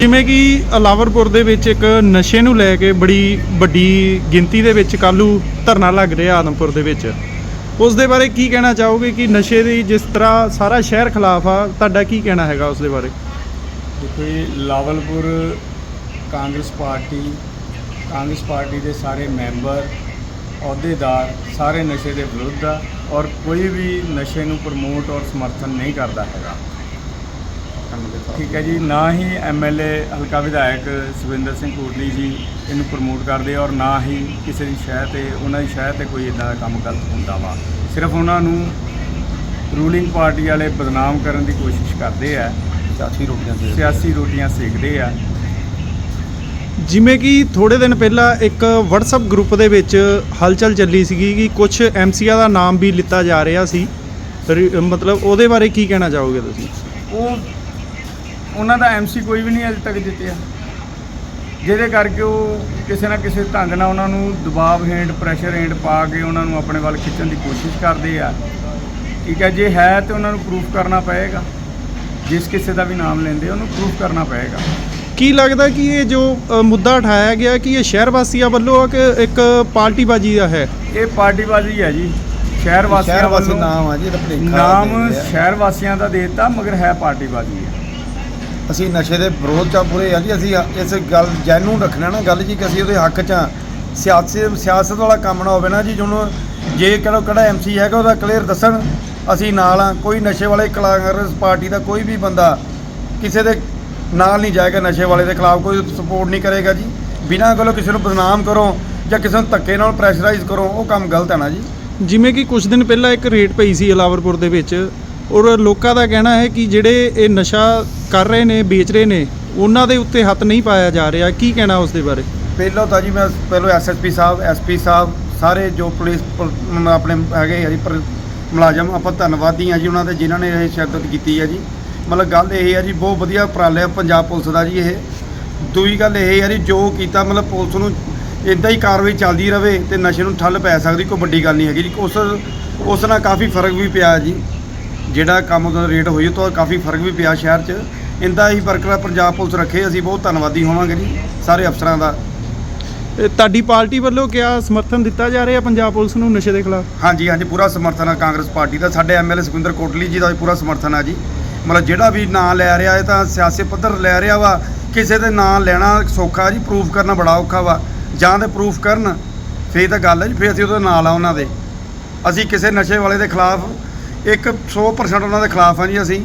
ਜਿਵੇਂ ਕਿ ਅਲਾਵਰਪੁਰ ਦੇ ਵਿੱਚ ਇੱਕ ਨਸ਼ੇ ਨੂੰ ਲੈ ਕੇ ਬੜੀ ਵੱਡੀ ਗਿਣਤੀ ਦੇ ਵਿੱਚ ਕੱਲੂ ਧਰਨਾ ਲੱਗ ਰਿਹਾ ਆਦਮਪੁਰ ਦੇ ਵਿੱਚ। ਉਸ ਦੇ ਬਾਰੇ ਕੀ ਕਹਿਣਾ ਚਾਹੋਗੇ ਕਿ ਨਸ਼ੇ ਦੀ ਜਿਸ ਤਰ੍ਹਾਂ ਸਾਰਾ ਸ਼ਹਿਰ ਖਿਲਾਫ ਆ, ਤੁਹਾਡਾ ਕੀ ਕਹਿਣਾ ਹੈਗਾ ਉਸ ਦੇ ਬਾਰੇ? ਦੇਖੋ ਜੀ, ਲਾਵਲਪੁਰ ਕਾਂਗਰਸ ਪਾਰਟੀ ਕਾਂਗਰਸ ਪਾਰਟੀ ਦੇ ਸਾਰੇ ਮੈਂਬਰ, ਅਹੁਦੇਦਾਰ ਸਾਰੇ ਨਸ਼ੇ ਦੇ ਵਿਰੁੱਧ ਆ ਔਰ ਕੋਈ ਵੀ ਨਸ਼ੇ ਨੂੰ ਪ੍ਰਮੋਟ ਔਰ ਸਮਰਥਨ ਨਹੀਂ ਕਰਦਾ ਹੈਗਾ। ਠੀਕ ਹੈ ਜੀ ਨਾ ਹੀ ਐਮਐਲਏ ਹਲਕਾ ਵਿਧਾਇਕ ਸੁਵਿੰਦਰ ਸਿੰਘ ਕੋਟਲੀ ਜੀ ਇਹਨੂੰ ਪ੍ਰਮੋਟ ਕਰਦੇ ਔਰ ਨਾ ਹੀ ਕਿਸੇ ਦੀ ਸ਼ਹਿ ਤੇ ਉਹਨਾਂ ਦੀ ਸ਼ਹਿ ਤੇ ਕੋਈ ਇਦਾਂ ਦਾ ਕੰਮ ਗਲਤ ਹੁੰਦਾ ਵਾ। ਸਿਰਫ ਉਹਨਾਂ ਨੂੰ ਰੂਲਿੰਗ ਪਾਰਟੀ ਵਾਲੇ ਬਦਨਾਮ ਕਰਨ ਦੀ ਕੋਸ਼ਿਸ਼ ਕਰਦੇ ਆ। ਸਿਆਸੀ ਰੋਟੀਆਂ ਦੇ ਸਿਆਸੀ ਰੋਟੀਆਂ ਸੇਕਦੇ ਆ। ਜਿਵੇਂ ਕਿ ਥੋੜੇ ਦਿਨ ਪਹਿਲਾਂ ਇੱਕ WhatsApp ਗਰੁੱਪ ਦੇ ਵਿੱਚ ਹਲਚਲ ਚੱਲੀ ਸੀਗੀ ਕਿ ਕੁਝ ਐਮਸੀਆ ਦਾ ਨਾਮ ਵੀ ਲਿੱਤਾ ਜਾ ਰਿਹਾ ਸੀ। ਮਤਲਬ ਉਹਦੇ ਬਾਰੇ ਕੀ ਕਹਿਣਾ ਚਾਹੋਗੇ ਤੁਸੀਂ? ਉਹ ਉਹਨਾਂ ਦਾ ਐਮਸੀ ਕੋਈ ਵੀ ਨਹੀਂ ਅਜੇ ਤੱਕ ਜਿੱਤਿਆ। ਜਿਹਦੇ ਕਰਕੇ ਉਹ ਕਿਸੇ ਨਾ ਕਿਸੇ ਢੰਗ ਨਾਲ ਉਹਨਾਂ ਨੂੰ ਦਬਾਅ ਹੇਂਡ ਪ੍ਰੈਸ਼ਰ ਹੇਂਡ ਪਾ ਕੇ ਉਹਨਾਂ ਨੂੰ ਆਪਣੇ ਵੱਲ ਖਿੱਚਣ ਦੀ ਕੋਸ਼ਿਸ਼ ਕਰਦੇ ਆ। ਠੀਕ ਹੈ ਜੇ ਹੈ ਤੇ ਉਹਨਾਂ ਨੂੰ ਪ੍ਰੂਫ ਕਰਨਾ ਪਏਗਾ। ਜਿਸ ਕਿਸੇ ਦਾ ਵੀ ਨਾਮ ਲੈਂਦੇ ਉਹਨੂੰ ਪ੍ਰੂਫ ਕਰਨਾ ਪਏਗਾ। ਕੀ ਲੱਗਦਾ ਕਿ ਇਹ ਜੋ ਮੁੱਦਾ ਉਠਾਇਆ ਗਿਆ ਕਿ ਇਹ ਸ਼ਹਿਰ ਵਾਸੀਆਂ ਵੱਲੋਂ ਆ ਕਿ ਇੱਕ ਪਾਰਟੀਬਾਜ਼ੀ ਦਾ ਹੈ? ਇਹ ਪਾਰਟੀਬਾਜ਼ੀ ਹੈ ਜੀ। ਸ਼ਹਿਰ ਵਾਸੀਆਂ ਵੱਲੋਂ ਨਾਮ ਆ ਜੀ ਨਾਮ ਦੇ। ਸ਼ਹਿਰ ਵਾਸੀਆਂ ਦਾ ਦੇਤਾ ਮਗਰ ਹੈ ਪਾਰਟੀਬਾਜ਼ੀ ਹੈ। ਅਸੀਂ ਨਸ਼ੇ ਦੇ ਵਿਰੋਧ ਚ ਪੂਰੇ ਆ ਜੀ ਅਸੀਂ ਇਸ ਗੱਲ ਜੈਨੂੰ ਰੱਖਣਾ ਨਾ ਗੱਲ ਜੀ ਕਿ ਅਸੀਂ ਉਹਦੇ ਹੱਕ ਚ ਆ। ਸਿਆਸੀ, ਸਿਆਸਤ ਵਾਲਾ ਕੰਮ ਨਾ ਹੋਵੇ ਨਾ ਜੀ ਜਿਹਨੂੰ ਜੇ ਕਿਹੜਾ ਕਿਹੜਾ ਐਮਸੀ ਹੈਗਾ ਉਹਦਾ ਕਲੀਅਰ ਦੱਸਣ, ਅਸੀਂ ਨਾਲ ਆ, ਕੋਈ ਨਸ਼ੇ ਵਾਲੇ ਕਾਂਗਰਸ ਪਾਰਟੀ ਦਾ ਕੋਈ ਵੀ ਬੰਦਾ ਕਿਸੇ ਦੇ ਨਾਲ ਨਹੀਂ ਜਾਏਗਾ ਨਸ਼ੇ ਵਾਲੇ ਦੇ ਖਿਲਾਫ, ਕੋਈ ਸਪੋਰਟ ਨਹੀਂ ਕਰੇਗਾ ਜੀ। ਬਿਨਾਂ ਗੱਲੋਂ ਕਿਸੇ ਨੂੰ ਬਦਨਾਮ ਕਰੋ ਜਾਂ ਕਿਸੇ ਨੂੰ ਧੱਕੇ ਨਾਲ ਪ੍ਰੈਸ਼ਰਾਈਜ਼ ਕਰੋ, ਉਹ ਕੰਮ ਗਲਤ ਹੈ ਨਾ ਜੀ। ਜਿਵੇਂ ਕਿ ਕੁਝ ਦਿਨ ਪਹਿਲਾਂ ਇੱਕ ਰੇਡ ਪਈ ਸੀ ਅਲਾਵਰਪੁਰ ਦੇ ਵਿੱਚ ਔਰ ਲੋਕਾਂ ਦਾ ਕਹਿਣਾ ਹੈ ਕਿ ਜਿਹੜੇ ਇਹ ਨਸ਼ਾ ਕਰ ਰਹੇ ਨੇ, ਵੇਚ ਰਹੇ ਨੇ, ਉਹਨਾਂ ਦੇ ਉੱਤੇ ਹੱਥ ਨਹੀਂ ਪਾਇਆ ਜਾ ਰਿਹਾ। ਕੀ ਕਹਿਣਾ ਉਸ ਦੇ ਬਾਰੇ? ਪਹਿਲਾਂ ਤਾਂ ਜੀ ਮੈਂ ਪਹਿਲਾਂ ਐਸਐਸਪੀ ਸਾਹਿਬ ਐਸਪੀ ਸਾਹਿਬ, ਸਾਰੇ ਜੋ ਪੁਲਿਸ ਪੁਲ- ਆਪਣੇ ਹੈਗੇ ਆ ਜੀ, ਪਰ ਮੁਲਾਜ਼ਮ, ਆਪਾਂ ਧੰਨਵਾਦੀ ਆ ਜੀ ਉਹਨਾਂ ਦੇ ਜਿਨ੍ਹਾਂ ਨੇ ਇਹ ਸ਼ਿਰਕਤ ਕੀਤੀ ਹੈ ਜੀ। ਮਤਲਬ ਗੱਲ ਇਹ ਹੈ ਜੀ, ਬਹੁਤ ਵਧੀਆ ਉਪਰਾਲਾ ਹੈ ਪੰਜਾਬ ਪੁਲਿਸ ਦਾ ਜੀ ਇਹ। ਦੂਜੀ ਗੱਲ ਇਹ ਹੈ ਜੀ, ਜੋ ਕੀਤਾ ਮਤਲਬ ਪੁਲਿਸ ਨੂੰ ਇਦਾਂ ਹੀ ਕਾਰਵਾਈ ਚੱਲਦੀ ਰਵੇ ਤੇ ਨਸ਼ੇ ਨੂੰ ਠੱਲ ਪੈ ਸਕਦੀ, ਕੋਈ ਵੱਡੀ ਗੱਲ ਨਹੀਂ ਹੈਗੀ ਜੀ। ਉਸ ਉਸ ਨਾਲ ਕਾਫੀ ਫ਼ਰਕ ਵੀ ਪਿਆ ਜੀ। ਜਿਹੜਾ ਕੰਮ ਉਹਦਾ ਰੇਟ ਹੋਈ ਉਹ ਤੋਂ ਕਾਫੀ ਫ਼ਰਕ ਵੀ ਪਿਆ ਸ਼ਹਿਰ 'ਚ। ਇੰਦਾ ਹੀ ਬਰਕਰਾਰ ਪੰਜਾਬ ਪੁਲਿਸ ਰੱਖੇ ਅਸੀਂ ਬਹੁਤ ਧੰਨਵਾਦੀ ਹੋਵਾਂਗੇ ਜੀ ਸਾਰੇ ਅਫਸਰਾਂ ਦਾ। ਇਹ ਤੁਹਾਡੀ ਪਾਰਟੀ ਵੱਲੋਂ ਕਿਆ ਸਮਰਥਨ ਦਿੱਤਾ ਜਾ ਰਿਹਾ ਪੰਜਾਬ ਪੁਲਿਸ ਨੂੰ ਨਸ਼ੇ ਦੇ ਖਿਲਾਫ? ਹਾਂਜੀ ਹਾਂਜੀ ਪੂਰਾ ਸਮਰਥਨ ਹੈ ਕਾਂਗਰਸ ਪਾਰਟੀ ਦਾ। ਸਾਡੇ ਐਮਐਲਏ ਸੁਖਿੰਦਰ ਕੋਟਲੀ ਜੀ ਦਾ ਵੀ ਪੂਰਾ ਸਮਰਥਨ ਹੈ ਜੀ। ਮਤਲਬ ਜਿਹੜਾ ਵੀ ਨਾਂ ਲੈ ਰਿਹਾ ਇਹ ਤਾਂ ਸਿਆਸੀ ਪੱਧਰ ਲੈ ਰਿਹਾ ਵਾ। ਕਿਸੇ ਦੇ ਨਾਂ ਲੈਣਾ ਸੌਖਾ ਜੀ ਪ੍ਰੂਫ ਕਰਨਾ ਬੜਾ ਔਖਾ ਵਾ। ਜਾਂ ਤੇ ਪ੍ਰੂਫ ਕਰਨ ਫੇਰ ਤਾਂ ਗੱਲ ਹੈ ਜੀ ਫੇਰ ਅਸੀਂ ਉਹਦੇ ਨਾਲ ਆ ਉਹਨਾਂ ਦੇ। ਅਸੀਂ ਕਿਸੇ ਨਸ਼ੇ ਵਾਲੇ ਦੇ ਖਿਲਾਫ ਇੱਕ 100% ਉਹਨਾਂ ਦੇ ਖਿਲਾਫ ਆ ਜੀ ਅਸੀਂ।